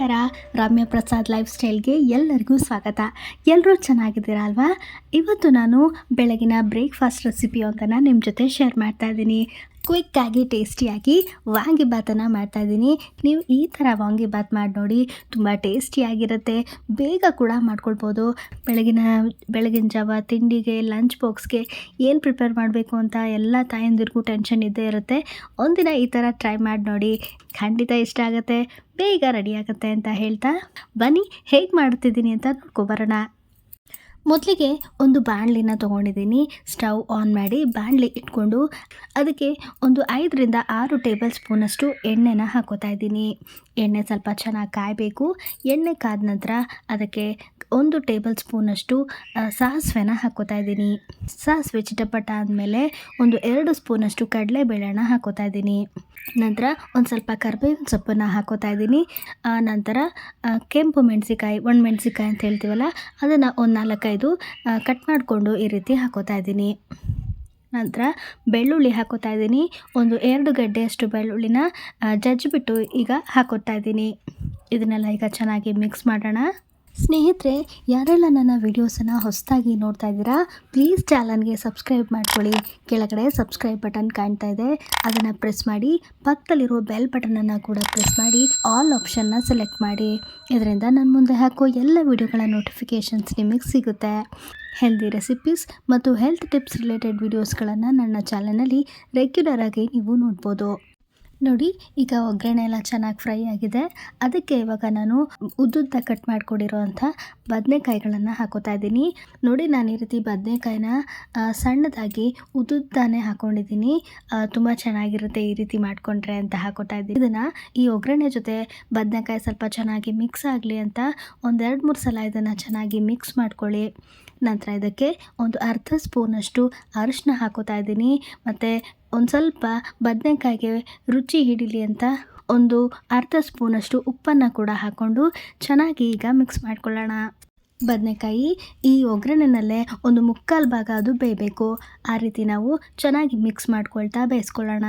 ನಮಸ್ಕಾರ. ರಮ್ಯ ಪ್ರಸಾದ್ ಲೈಫ್ ಸ್ಟೈಲ್ಗೆ ಎಲ್ಲರಿಗೂ ಸ್ವಾಗತ. ಎಲ್ಲರೂ ಚೆನ್ನಾಗಿದ್ದೀರಾ ಅಲ್ವಾ ಇವತ್ತು ನಾನು ಬೆಳಗಿನ ಬ್ರೇಕ್ಫಾಸ್ಟ್ ರೆಸಿಪಿ ಒಂದನ್ನು ನಿಮ್ಮ ಜೊತೆ ಶೇರ್ ಮಾಡ್ತಾ ಇದ್ದೀನಿ. ಕ್ವಿಕ್ಕಾಗಿ, ಟೇಸ್ಟಿಯಾಗಿ ವಾಂಗಿಬಾತನ್ನು ಮಾಡ್ತಾಯಿದ್ದೀನಿ. ನೀವು ಈ ಥರ ವಾಂಗಿಬಾತ್ ಮಾಡಿ ನೋಡಿ ತುಂಬ ಟೇಸ್ಟಿಯಾಗಿರುತ್ತೆ. ಬೇಗ ಕೂಡ ಮಾಡ್ಕೊಳ್ಬೋದು. ಬೆಳಗಿನ ಬೆಳಗಿನ ಜಾವ ತಿಂಡಿಗೆ, ಲಂಚ್ ಬಾಕ್ಸ್ಗೆ ಏನು ಪ್ರಿಪೇರ್ ಮಾಡಬೇಕು ಅಂತ ಎಲ್ಲ ತಾಯಂದಿರಿಗೂ ಟೆನ್ಷನ್ ಇದ್ದೇ ಇರುತ್ತೆ. ಒಂದಿನ ಈ ಥರ ಟ್ರೈ ಮಾಡಿ ನೋಡಿ. ಖಂಡಿತ ಇಷ್ಟ ಆಗುತ್ತೆ. ಬೇಗ ರೆಡಿ ಆಗುತ್ತೆ ಅಂತ ಹೇಳ್ತಾ. ಬನ್ನಿ, ಹೇಗೆ ಮಾಡ್ತಿದ್ದೀನಿ ಅಂತ ನೋಡ್ಕೊಬರೋಣ ಮೊದಲಿಗೆ ಒಂದು ಬಾಣಲಿನ ತೊಗೊಂಡಿದ್ದೀನಿ. ಸ್ಟವ್ ಆನ್ ಮಾಡಿ ಬಾಣಲಿ ಇಟ್ಕೊಂಡು ಅದಕ್ಕೆ ಒಂದು ಐದರಿಂದ ಆರು ಟೇಬಲ್ ಸ್ಪೂನಷ್ಟು ಎಣ್ಣೆನ ಹಾಕೋತಾ ಇದ್ದೀನಿ. ಎಣ್ಣೆ ಸ್ವಲ್ಪ ಚೆನ್ನಾಗಿ ಕಾಯಬೇಕು. ಎಣ್ಣೆ ಕಾದ ನಂತರ ಅದಕ್ಕೆ ಒಂದು ಟೇಬಲ್ ಸ್ಪೂನಷ್ಟು ಸಾಸಿವೆನ ಹಾಕೋತಾ ಇದ್ದೀನಿ. ಸಾಸಿವೆ ಚಿಟಪಟ ಆದಮೇಲೆ ಒಂದು ಎರಡು ಸ್ಪೂನಷ್ಟು ಕಡಲೆಬೇಳೆನ ಹಾಕೋತಾ ಇದ್ದೀನಿ. ನಂತರ ಒಂದು ಸ್ವಲ್ಪ ಕರ್ಬೇವಿನ ಸೊಪ್ಪನ್ನು ಹಾಕೋತಾ ಇದ್ದೀನಿ. ನಂತರ ಕೆಂಪು ಮೆಣಸಿಕಾಯಿ ಒಣ ಮೆಣಸಿಕಾಯಿ ಅಂತ ಹೇಳ್ತೀವಲ್ಲ, ಅದನ್ನು ಒಂದು ನಾಲ್ಕೈದು ಕಟ್ ಮಾಡಿಕೊಂಡು ಈ ರೀತಿ ಹಾಕೋತಾ ಇದ್ದೀನಿ. ನಂತರ ಬೆಳ್ಳುಳ್ಳಿ ಹಾಕೋತಾ ಇದ್ದೀನಿ. ಒಂದು ಎರಡು ಗಡ್ಡೆಯಷ್ಟು ಬೆಳ್ಳುಳ್ಳಿನ ಜಜ್ಜಿಬಿಟ್ಟು ಈಗ ಹಾಕೋತಾ ಇದ್ದೀನಿ. ಇದನ್ನೆಲ್ಲ ಈಗ ಚೆನ್ನಾಗಿ ಮಿಕ್ಸ್ ಮಾಡೋಣ. ಸ್ನೇಹಿತರೆ, ಯಾರೆಲ್ಲ ನನ್ನ ವಿಡಿಯೋಸನ್ನು ಹೊಸದಾಗಿ ನೋಡ್ತಾ ಇದ್ದೀರಾ, ಪ್ಲೀಸ್ ಚಾನಲ್ಗೆ ಸಬ್ಸ್ಕ್ರೈಬ್ ಮಾಡ್ಕೊಳ್ಳಿ. ಕೆಳಗಡೆ ಸಬ್ಸ್ಕ್ರೈಬ್ ಬಟನ್ ಕಾಣ್ತಾ ಇದೆ. ಅದನ್ನು ಪ್ರೆಸ್ ಮಾಡಿ, ಪಕ್ಕದಲ್ಲಿರೋ ಬೆಲ್ ಬಟನನ್ನು ಕೂಡ ಪ್ರೆಸ್ ಮಾಡಿ, ಆಲ್ ಆಪ್ಷನ್ನ ಸೆಲೆಕ್ಟ್ ಮಾಡಿ. ಇದರಿಂದ ನನ್ನ ಮುಂದೆ ಹಾಕೋ ಎಲ್ಲ ವಿಡಿಯೋಗಳ ನೋಟಿಫಿಕೇಷನ್ಸ್ ನಿಮಗೆ ಸಿಗುತ್ತೆ. ಹೆಲ್ದಿ ರೆಸಿಪೀಸ್ ಮತ್ತು ಹೆಲ್ತ್ ಟಿಪ್ಸ್ ರಿಲೇಟೆಡ್ ವಿಡಿಯೋಸ್ಗಳನ್ನು ನನ್ನ ಚಾನಲ್ನಲ್ಲಿ ರೆಗ್ಯುಲರ್ ಆಗಿ ನೀವು ನೋಡ್ಬೋದು. ನೋಡಿ, ಈಗ ಒಗ್ಗರಣೆ ಎಲ್ಲ ಚೆನ್ನಾಗಿ ಫ್ರೈ ಆಗಿದೆ. ಅದಕ್ಕೆ ಇವಾಗ ನಾನು ಉದ್ದುದ್ದ ಕಟ್ ಮಾಡಿಕೊಂಡಿರುವಂಥ ಬದನೆಕಾಯಿಗಳನ್ನು ಹಾಕೋತಾ ಇದ್ದೀನಿ. ನೋಡಿ, ನಾನು ಈ ರೀತಿ ಬದನೆಕಾಯಿನ ಸಣ್ಣದಾಗಿ ಉದ್ದುದ್ದಾನೆ ಹಾಕ್ಕೊಂಡಿದ್ದೀನಿ ತುಂಬ ಚೆನ್ನಾಗಿರುತ್ತೆ ಈ ರೀತಿ ಮಾಡಿಕೊಂಡ್ರೆ ಅಂತ ಹಾಕೋತಾ ಇದ್ದೀನಿ. ಇದನ್ನು ಈ ಒಗ್ಗರಣೆ ಜೊತೆ ಬದನೆಕಾಯಿ ಸ್ವಲ್ಪ ಚೆನ್ನಾಗಿ ಮಿಕ್ಸ್ ಆಗಲಿ ಅಂತ ಒಂದೆರಡು ಮೂರು ಸಲ ಇದನ್ನು ಚೆನ್ನಾಗಿ ಮಿಕ್ಸ್ ಮಾಡ್ಕೊಳ್ಳಿ. ನಂತರ ಇದಕ್ಕೆ ಒಂದು ಅರ್ಧ ಸ್ಪೂನಷ್ಟು ಅರಿಶಿನ ಹಾಕೋತಾ ಇದ್ದೀನಿ. ಮತ್ತು ಒಂದು ಸ್ವಲ್ಪ ಬದನೆಕಾಯಿಗೆ ರುಚಿ ಹಿಡಿಲಿ ಅಂತ ಒಂದು ಅರ್ಧ ಸ್ಪೂನಷ್ಟು ಉಪ್ಪನ್ನು ಕೂಡ ಹಾಕ್ಕೊಂಡು ಚೆನ್ನಾಗಿ ಈಗ ಮಿಕ್ಸ್ ಮಾಡ್ಕೊಳ್ಳೋಣ. ಬದನೆಕಾಯಿ ಈ ಒಗ್ಗರಣೆನಲ್ಲೇ ಒಂದು ಮುಕ್ಕಾಲು ಭಾಗ ಅದು ಬೇಯಬೇಕು. ಆ ರೀತಿ ನಾವು ಚೆನ್ನಾಗಿ ಮಿಕ್ಸ್ ಮಾಡ್ಕೊಳ್ತಾ ಬೇಯಿಸ್ಕೊಳ್ಳೋಣ.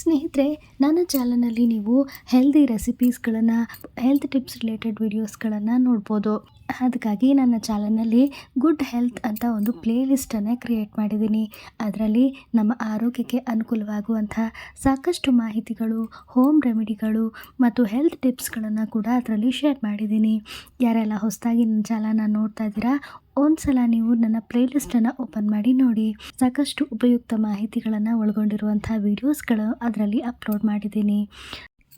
ಸ್ನೇಹಿತರೆ, ನನ್ನ ಚಾನಲ್ನಲ್ಲಿ ನೀವು ಹೆಲ್ದಿ ರೆಸಿಪೀಸ್ಗಳನ್ನು ಹೆಲ್ತ್ ಟಿಪ್ಸ್ ರಿಲೇಟೆಡ್ ವೀಡಿಯೋಸ್ಗಳನ್ನು ನೋಡ್ಬೋದು. ಅದಕ್ಕಾಗಿ ನನ್ನ ಚಾನಲ್ನಲ್ಲಿ ಗುಡ್ ಹೆಲ್ತ್ ಅಂತ ಒಂದು ಪ್ಲೇ ಲಿಸ್ಟನ್ನೇ ಕ್ರಿಯೇಟ್ ಮಾಡಿದ್ದೀನಿ. ಅದರಲ್ಲಿ ನಮ್ಮ ಆರೋಗ್ಯಕ್ಕೆ ಅನುಕೂಲವಾಗುವಂಥ ಸಾಕಷ್ಟು ಮಾಹಿತಿಗಳು ಹೋಮ್ ರೆಮಿಡಿಗಳು ಮತ್ತು ಹೆಲ್ತ್ ಟಿಪ್ಸ್ಗಳನ್ನು ಕೂಡ ಅದರಲ್ಲಿ ಶೇರ್ ಮಾಡಿದ್ದೀನಿ. ಯಾರೆಲ್ಲ ಹೊಸದಾಗಿ ನನ್ನ ಚಾನಲ್ನ ನೋಡ್ತಾ ಇದ್ದೀರಾ ಒಂದು ಸಲ ನೀವು ನನ್ನ ಪ್ಲೇಲಿಸ್ಟನ್ನು ಓಪನ್ ಮಾಡಿ ನೋಡಿ. ಸಾಕಷ್ಟು ಉಪಯುಕ್ತ ಮಾಹಿತಿಗಳನ್ನು ಒಳಗೊಂಡಿರುವಂಥ ವೀಡಿಯೋಸ್ಗಳು ಅದರಲ್ಲಿ ಅಪ್ಲೋಡ್ ಮಾಡಿದ್ದೀನಿ.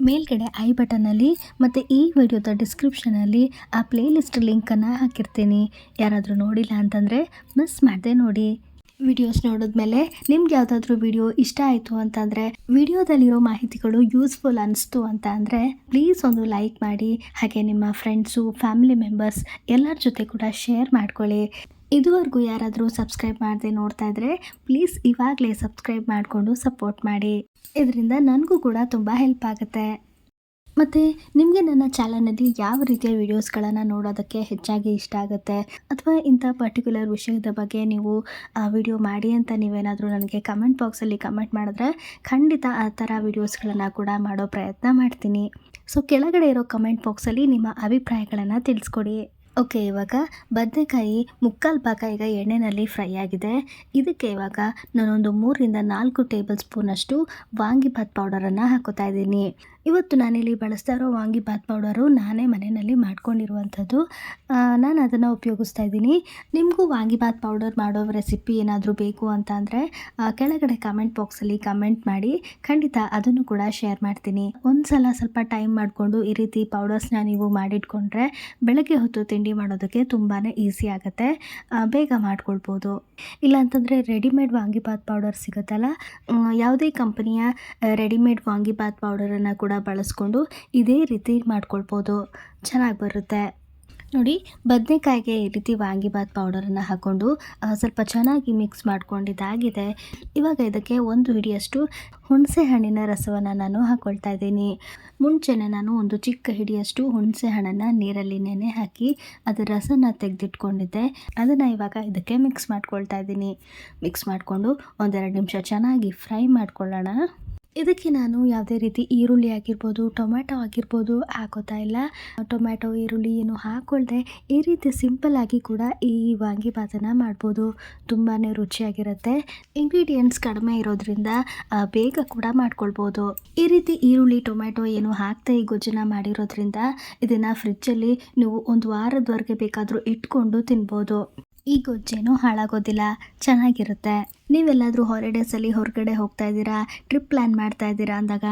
ಮೇಲ್ಗಡೆ ಐ ಬಟನಲ್ಲಿ ಮತ್ತು ಈ ವಿಡಿಯೋದ ಡಿಸ್ಕ್ರಿಪ್ಷನಲ್ಲಿ ಆ ಪ್ಲೇಲಿಸ್ಟ್ ಲಿಂಕನ್ನು ಹಾಕಿರ್ತೀನಿ. ಯಾರಾದರೂ ನೋಡಿಲ್ಲ ಅಂತಂದರೆ ಮಿಸ್ ಮಾಡದೆ ನೋಡಿ. ವಿಡಿಯೋಸ್ ನೋಡಿದ್ಮೇಲೆ ನಿಮ್ಗೆ ಯಾವುದಾದ್ರೂ ವಿಡಿಯೋ ಇಷ್ಟ ಆಯಿತು ಅಂತಂದರೆ ವಿಡಿಯೋದಲ್ಲಿರೋ ಮಾಹಿತಿಗಳು ಯೂಸ್ಫುಲ್ ಅನಿಸ್ತು ಅಂತ ಅಂದರೆ ಪ್ಲೀಸ್ ಒಂದು ಲೈಕ್ ಮಾಡಿ, ಹಾಗೆ ನಿಮ್ಮ ಫ್ರೆಂಡ್ಸು ಫ್ಯಾಮಿಲಿ ಮೆಂಬರ್ಸ್ ಎಲ್ಲರ ಜೊತೆ ಕೂಡ ಶೇರ್ ಮಾಡ್ಕೊಳ್ಳಿ. ಇದುವರೆಗೂ ಯಾರಾದರೂ ಸಬ್ಸ್ಕ್ರೈಬ್ ಮಾಡದೆ ನೋಡ್ತಾ ಇದ್ದರೆ ಪ್ಲೀಸ್ ಇವಾಗಲೇ ಸಬ್ಸ್ಕ್ರೈಬ್ ಮಾಡಿಕೊಂಡು ಸಪೋರ್ಟ್ ಮಾಡಿ. ಇದರಿಂದ ನನಗೂ ಕೂಡ ತುಂಬ ಹೆಲ್ಪ್ ಆಗುತ್ತೆ. ಮತ್ತು ನಿಮಗೆ ನನ್ನ ಚಾನಲ್ನಲ್ಲಿ ಯಾವ ರೀತಿಯ ವೀಡಿಯೋಸ್ಗಳನ್ನು ನೋಡೋದಕ್ಕೆ ಹೆಚ್ಚಾಗಿ ಇಷ್ಟ ಆಗುತ್ತೆ? ಅಥವಾ ಇಂಥ ಪರ್ಟಿಕ್ಯುಲರ್ ವಿಷಯದ ಬಗ್ಗೆ ನೀವು ವಿಡಿಯೋ ಮಾಡಿ ಅಂತ ನೀವೇನಾದರೂ ನನಗೆ ಕಮೆಂಟ್ ಬಾಕ್ಸಲ್ಲಿ ಕಮೆಂಟ್ ಮಾಡಿದ್ರೆ ಖಂಡಿತ ಆ ಥರ ವೀಡಿಯೋಸ್ಗಳನ್ನು ಕೂಡ ಮಾಡೋ ಪ್ರಯತ್ನ ಮಾಡ್ತೀನಿ. ಸೊ ಕೆಳಗಡೆ ಇರೋ ಕಮೆಂಟ್ ಬಾಕ್ಸಲ್ಲಿ ನಿಮ್ಮ ಅಭಿಪ್ರಾಯಗಳನ್ನು ತಿಳಿಸ್ಕೊಡಿ. ಓಕೆ, ಇವಾಗ ಬದನೆಕಾಯಿ ಮುಕ್ಕಾಲು ಭಾಗ ಈಗ ಎಣ್ಣೆಯಲ್ಲಿ ಫ್ರೈ ಆಗಿದೆ. ಇದಕ್ಕೆ ಇವಾಗ ನಾನೊಂದು ಮೂರರಿಂದ ನಾಲ್ಕು ಟೇಬಲ್ ಸ್ಪೂನಷ್ಟು ವಾಂಗಿಭಾತ್ ಪೌಡರನ್ನು ಹಾಕೋತಾ ಇದ್ದೀನಿ. ಇವತ್ತು ನಾನಿಲ್ಲಿ ಬಳಸ್ತಾ ಇರೋ ವಾಂಗಿಭಾತ್ ಪೌಡರು ನಾನೇ ಮನೆಯಲ್ಲಿ ಮಾಡ್ಕೊಂಡಿರುವಂಥದ್ದು. ನಾನು ಅದನ್ನು ಉಪಯೋಗಿಸ್ತಾ ಇದ್ದೀನಿ. ನಿಮಗೂ ವಾಂಗಿಭಾತ್ ಪೌಡರ್ ಮಾಡೋ ರೆಸಿಪಿ ಏನಾದರೂ ಬೇಕು ಅಂತ ಅಂದರೆ ಕೆಳಗಡೆ ಕಮೆಂಟ್ ಬಾಕ್ಸಲ್ಲಿ ಕಮೆಂಟ್ ಮಾಡಿ. ಖಂಡಿತ ಅದನ್ನು ಕೂಡ ಶೇರ್ ಮಾಡ್ತೀನಿ. ಒಂದು ಸಲ ಸ್ವಲ್ಪ ಟೈಮ್ ಮಾಡಿಕೊಂಡು ಈ ರೀತಿ ಪೌಡರ್ಸ್ನ ನೀವು ಮಾಡಿಟ್ಕೊಂಡ್ರೆ ಬೆಳಗ್ಗೆ ಹೊತ್ತು ತಿಂಡಿ ಮಾಡೋದಕ್ಕೆ ತುಂಬಾ ಈಸಿ ಆಗುತ್ತೆ. ಬೇಗ ಮಾಡ್ಕೊಳ್ಬೋದು. ಇಲ್ಲಾಂತಂದರೆ ರೆಡಿಮೇಡ್ ವಾಂಗಿಬಾತ್ ಪೌಡರ್ ಸಿಗುತ್ತಲ್ಲ? ಯಾವುದೇ ಕಂಪನಿಯ ರೆಡಿಮೇಡ್ ವಾಂಗಿಭಾತ್ ಪೌಡರನ್ನು ಕೂಡ ಬಳಸ್ಕೊಂಡು ಇದೇ ರೀತಿ ಮಾಡ್ಕೊಳ್ಬೋದು. ಚೆನ್ನಾಗಿ ಬರುತ್ತೆ. ನೋಡಿ, ಬದನೆಕಾಯಿಗೆ ಈ ರೀತಿ ವಾಂಗಿಬಾತ್ ಪೌಡರನ್ನು ಹಾಕ್ಕೊಂಡು ಸ್ವಲ್ಪ ಚೆನ್ನಾಗಿ ಮಿಕ್ಸ್ ಮಾಡ್ಕೊಂಡಿದ್ದಾಗಿದೆ. ಇವಾಗ ಇದಕ್ಕೆ ಒಂದು ಹಿಡಿಯಷ್ಟು ಹುಣಸೆ ಹಣ್ಣಿನ ರಸವನ್ನು ನಾನು ಹಾಕ್ಕೊಳ್ತಾ ಇದ್ದೀನಿ. ಮುಂಚೆನೇ ನಾನು ಒಂದು ಚಿಕ್ಕ ಹಿಡಿಯಷ್ಟು ಹುಣಸೆ ಹಣ್ಣನ್ನು ನೀರಲ್ಲಿ ನೆನೆ ಹಾಕಿ ಅದರ ರಸನ ತೆಗೆದಿಟ್ಕೊಂಡಿದ್ದೆ. ಅದನ್ನು ಇವಾಗ ಇದಕ್ಕೆ ಮಿಕ್ಸ್ ಮಾಡ್ಕೊಳ್ತಾ ಇದ್ದೀನಿ. ಮಿಕ್ಸ್ ಮಾಡಿಕೊಂಡು ಒಂದೆರಡು ನಿಮಿಷ ಚೆನ್ನಾಗಿ ಫ್ರೈ ಮಾಡ್ಕೊಳ್ಳೋಣ. ಇದಕ್ಕೆ ನಾನು ಯಾವುದೇ ರೀತಿ ಈರುಳ್ಳಿ ಆಗಿರ್ಬೋದು, ಟೊಮ್ಯಾಟೊ ಆಗಿರ್ಬೋದು ಹಾಕೋತಾ ಇಲ್ಲ. ಟೊಮ್ಯಾಟೊ, ಈರುಳ್ಳಿ ಏನು ಹಾಕೊಳ್ಳದೆ ಈ ರೀತಿ ಸಿಂಪಲ್ ಆಗಿ ಕೂಡ ಈ ವಾಂಗಿಭಾತನ ಮಾಡ್ಬೋದು. ತುಂಬಾ ರುಚಿಯಾಗಿರುತ್ತೆ. ಇಂಗ್ರೀಡಿಯೆಂಟ್ಸ್ ಕಡಿಮೆ ಇರೋದ್ರಿಂದ ಬೇಗ ಕೂಡ ಮಾಡ್ಕೊಳ್ಬೋದು. ಈ ರೀತಿ ಈರುಳ್ಳಿ, ಟೊಮ್ಯಾಟೊ ಏನು ಹಾಕ್ತಾ ಈ ಗೊಜ್ಜನ್ನ ಮಾಡಿರೋದ್ರಿಂದ, ಇದನ್ನು ಫ್ರಿಜ್ಜಲ್ಲಿ ನೀವು ಒಂದು ವಾರದವರೆಗೆ ಬೇಕಾದರೂ ಇಟ್ಕೊಂಡು ತಿನ್ಬೋದು. ಈ ಗೊಜ್ಜೇನು ಹಾಳಾಗೋದಿಲ್ಲ, ಚೆನ್ನಾಗಿರುತ್ತೆ. ನೀವೆಲ್ಲಾದರೂ ಹಾಲಿಡೇಸಲ್ಲಿ ಹೊರಗಡೆ ಹೋಗ್ತಾ ಇದ್ದೀರಾ ಟ್ರಿಪ್ ಪ್ಲ್ಯಾನ್ ಮಾಡ್ತಾ ಇದ್ದೀರಾ ಅಂದಾಗ,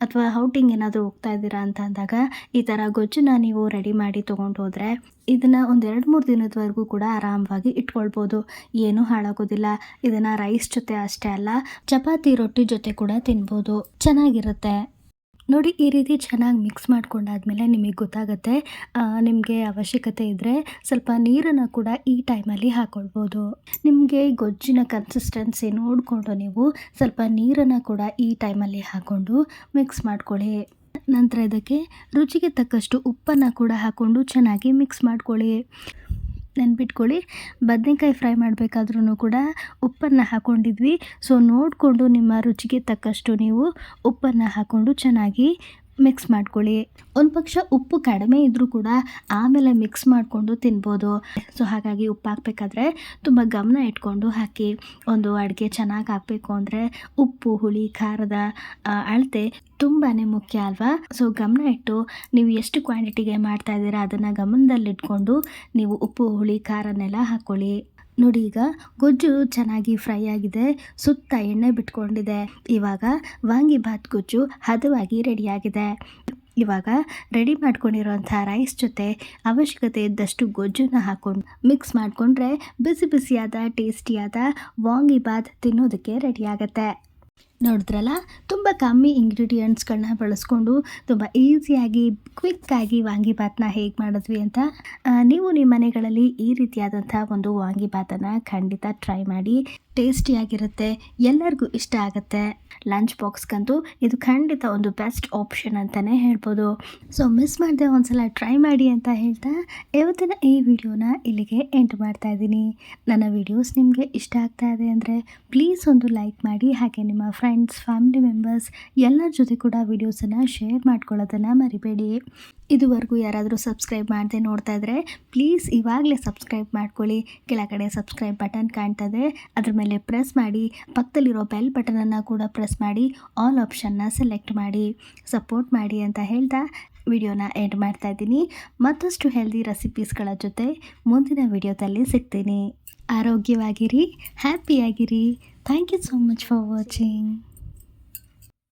ಅಥವಾ ಔಟಿಂಗ್ ಏನಾದರೂ ಹೋಗ್ತಾ ಇದ್ದೀರಾ ಅಂತ ಅಂದಾಗ, ಈ ಥರ ಗೊಜ್ಜನ್ನ ನೀವು ರೆಡಿ ಮಾಡಿ ತೊಗೊಂಡು ಹೋದರೆ, ಇದನ್ನು ಒಂದು ಎರಡು ಮೂರು ದಿನದವರೆಗೂ ಕೂಡ ಆರಾಮವಾಗಿ ಇಟ್ಕೊಳ್ಬೋದು. ಏನೂ ಹಾಳಾಗೋದಿಲ್ಲ. ಇದನ್ನು ರೈಸ್ ಜೊತೆ ಅಷ್ಟೇ ಅಲ್ಲ, ಚಪಾತಿ ರೊಟ್ಟಿ ಜೊತೆ ಕೂಡ ತಿನ್ಬೋದು. ಚೆನ್ನಾಗಿರುತ್ತೆ. ನೋಡಿ, ಈ ರೀತಿ ಚೆನ್ನಾಗಿ ಮಿಕ್ಸ್ ಮಾಡ್ಕೊಂಡಾದ್ಮೇಲೆ ನಿಮಗೆ ಗೊತ್ತಾಗುತ್ತೆ ನಿಮಗೆ ಅವಶ್ಯಕತೆ ಇದ್ದರೆ ಸ್ವಲ್ಪ ನೀರನ್ನು ಕೂಡ ಈ ಟೈಮಲ್ಲಿ ಹಾಕ್ಕೊಳ್ಬೋದು ನಿಮಗೆ ಗೊಜ್ಜಿನ ಕನ್ಸಿಸ್ಟೆನ್ಸಿ ನೋಡಿಕೊಂಡು ನೀವು ಸ್ವಲ್ಪ ನೀರನ್ನು ಕೂಡ ಈ ಟೈಮಲ್ಲಿ ಹಾಕ್ಕೊಂಡು ಮಿಕ್ಸ್ ಮಾಡ್ಕೊಳ್ಳಿ. ನಂತರ ಇದಕ್ಕೆ ರುಚಿಗೆ ತಕ್ಕಷ್ಟು ಉಪ್ಪನ್ನು ಕೂಡ ಹಾಕ್ಕೊಂಡು ಚೆನ್ನಾಗಿ ಮಿಕ್ಸ್ ಮಾಡ್ಕೊಳ್ಳಿ. ನೆನ್ಪಿಟ್ಕೊಳ್ಳಿ. ಬದನೆಕಾಯಿ ಫ್ರೈ ಮಾಡಬೇಕಾದ್ರೂ ಕೂಡ ಉಪ್ಪನ್ನು ಹಾಕ್ಕೊಂಡಿದ್ವಿ ಸೊ ನೋಡಿಕೊಂಡು ನಿಮ್ಮ ರುಚಿಗೆ ತಕ್ಕಷ್ಟು ನೀವು ಉಪ್ಪನ್ನು ಹಾಕ್ಕೊಂಡು ಚೆನ್ನಾಗಿ ಮಿಕ್ಸ್ ಮಾಡ್ಕೊಳ್ಳಿ. ಒಂದು ಪಕ್ಷ ಉಪ್ಪು ಕಡಿಮೆ ಇದ್ದರೂ ಕೂಡ ಆಮೇಲೆ ಮಿಕ್ಸ್ ಮಾಡಿಕೊಂಡು ತಿನ್ಬೋದು. ಸೊ ಹಾಗಾಗಿ ಉಪ್ಪು ಹಾಕಬೇಕಾದ್ರೆ ತುಂಬ ಗಮನ ಇಟ್ಕೊಂಡು ಹಾಕಿ. ಒಂದು ಅಡುಗೆ ಚೆನ್ನಾಗಿ ಹಾಕಬೇಕು ಅಂದರೆ ಉಪ್ಪು, ಹುಳಿ, ಖಾರದ ಅಳತೆ ತುಂಬಾ ಮುಖ್ಯ ಅಲ್ವಾ? ಸೊ ಗಮನ ಇಟ್ಟು ನೀವು ಎಷ್ಟು ಕ್ವಾಂಟಿಟಿಗೆ ಮಾಡ್ತಾ ಇದ್ದೀರಾ ಅದನ್ನು ಗಮನದಲ್ಲಿಟ್ಕೊಂಡು ನೀವು ಉಪ್ಪು, ಹುಳಿ, ಖಾರನೆಲ್ಲ ಹಾಕ್ಕೊಳ್ಳಿ ನೋಡಿ ಈಗ ಗೊಜ್ಜು ಚೆನ್ನಾಗಿ ಫ್ರೈ ಆಗಿದೆ, ಸುತ್ತ ಎಣ್ಣೆ ಬಿಟ್ಕೊಂಡಿದೆ. ಇವಾಗ ವಾಂಗಿಭಾತ್ ಗೊಜ್ಜು ಹದವಾಗಿ ರೆಡಿಯಾಗಿದೆ. ಇವಾಗ ರೆಡಿ ಮಾಡ್ಕೊಂಡಿರುವಂಥ ರೈಸ್ ಜೊತೆ ಅವಶ್ಯಕತೆ ಇದ್ದಷ್ಟು ಗೊಜ್ಜನ್ನ ಹಾಕೊಂಡು ಮಿಕ್ಸ್ ಮಾಡಿಕೊಂಡ್ರೆ ಬಿಸಿ ಬಿಸಿಯಾದ, ಟೇಸ್ಟಿಯಾದ ವಾಂಗಿಭಾತ್ ತಿನ್ನೋದಕ್ಕೆ ರೆಡಿಯಾಗತ್ತೆ. ನೋಡಿದ್ರಲ್ಲ? ತುಂಬ ಕಮ್ಮಿ ಇಂಗ್ರೀಡಿಯೆಂಟ್ಸ್ಗಳನ್ನ ಬಳಸ್ಕೊಂಡು ತುಂಬ ಈಸಿಯಾಗಿ ಕ್ವಿಕ್ಕಾಗಿ ವಾಂಗಿಭಾತ್ನ ಹೇಗೆ ಮಾಡಿದ್ವಿ ಅಂತ ನೀವು ನಿಮ್ಮ ಮನೆಗಳಲ್ಲಿ ಈ ರೀತಿಯಾದಂಥ ಒಂದು ವಾಂಗಿಭಾತನ್ನು ಖಂಡಿತ ಟ್ರೈ ಮಾಡಿ. ಟೇಸ್ಟಿಯಾಗಿರುತ್ತೆ, ಎಲ್ಲರಿಗೂ ಇಷ್ಟ ಆಗುತ್ತೆ. ಲಂಚ್ ಬಾಕ್ಸ್ಗಂತೂ ಇದು ಖಂಡಿತ ಒಂದು ಬೆಸ್ಟ್ ಆಪ್ಷನ್ ಅಂತಲೇ ಹೇಳ್ಬೋದು. ಸೊ, ಮಿಸ್ ಮಾಡದೆ ಒಂದ್ಸಲ ಟ್ರೈ ಮಾಡಿ ಅಂತ ಹೇಳ್ತಾ, ಇವತ್ತಿನ ಈ ವಿಡಿಯೋನ ಇಲ್ಲಿಗೆ ಎಂಟು ಮಾಡ್ತಾ ಇದ್ದೀನಿ. ನನ್ನ ವಿಡಿಯೋಸ್ ನಿಮಗೆ ಇಷ್ಟ ಆಗ್ತಾ ಇದೆ ಅಂದರೆ ಪ್ಲೀಸ್ ಒಂದು ಲೈಕ್ ಮಾಡಿ, ಹಾಗೆ ನಿಮ್ಮ ಫ್ರೆಂಡ್ಸ್, ಫ್ಯಾಮಿಲಿ ಮೆಂಬರ್ಸ್ ಎಲ್ಲರ ಜೊತೆ ಕೂಡ ವಿಡಿಯೋಸನ್ನು ಶೇರ್ ಮಾಡ್ಕೊಳ್ಳೋದನ್ನು ಮರಿಬೇಡಿ. ಇದುವರೆಗೂ ಯಾರಾದರೂ ಸಬ್ಸ್ಕ್ರೈಬ್ ಮಾಡದೆ ನೋಡ್ತಾ ಇದ್ದರೆ ಪ್ಲೀಸ್ ಇವಾಗಲೇ ಸಬ್ಸ್ಕ್ರೈಬ್ ಮಾಡ್ಕೊಳ್ಳಿ. ಕೆಳಗಡೆ ಸಬ್ಸ್ಕ್ರೈಬ್ ಬಟನ್ ಕಾಣ್ತದೆ ಅದ್ರ ಮೇಲೆ ಪ್ರೆಸ್ ಮಾಡಿ, ಪಕ್ಕದಲ್ಲಿರೋ ಬೆಲ್ ಬಟನನ್ನು ಕೂಡ ಪ್ರೆಸ್ ಮಾಡಿ ಆಲ್ ಆಪ್ಷನ್ನ ಸೆಲೆಕ್ಟ್ ಮಾಡಿ ಸಪೋರ್ಟ್ ಮಾಡಿ ಅಂತ ಹೇಳ್ತಾ ವಿಡಿಯೋನ ಎಂಡ್ ಮಾಡ್ತಾ ಇದ್ದೀನಿ. ಮತ್ತಷ್ಟು ಹೆಲ್ದಿ ರೆಸಿಪೀಸ್ಗಳ ಜೊತೆ ಮುಂದಿನ ವಿಡಿಯೋದಲ್ಲಿ ಸಿಗ್ತೀನಿ. ಆರೋಗ್ಯವಾಗಿರಿ ಹ್ಯಾಪಿಯಾಗಿರಿ thank you so much for watching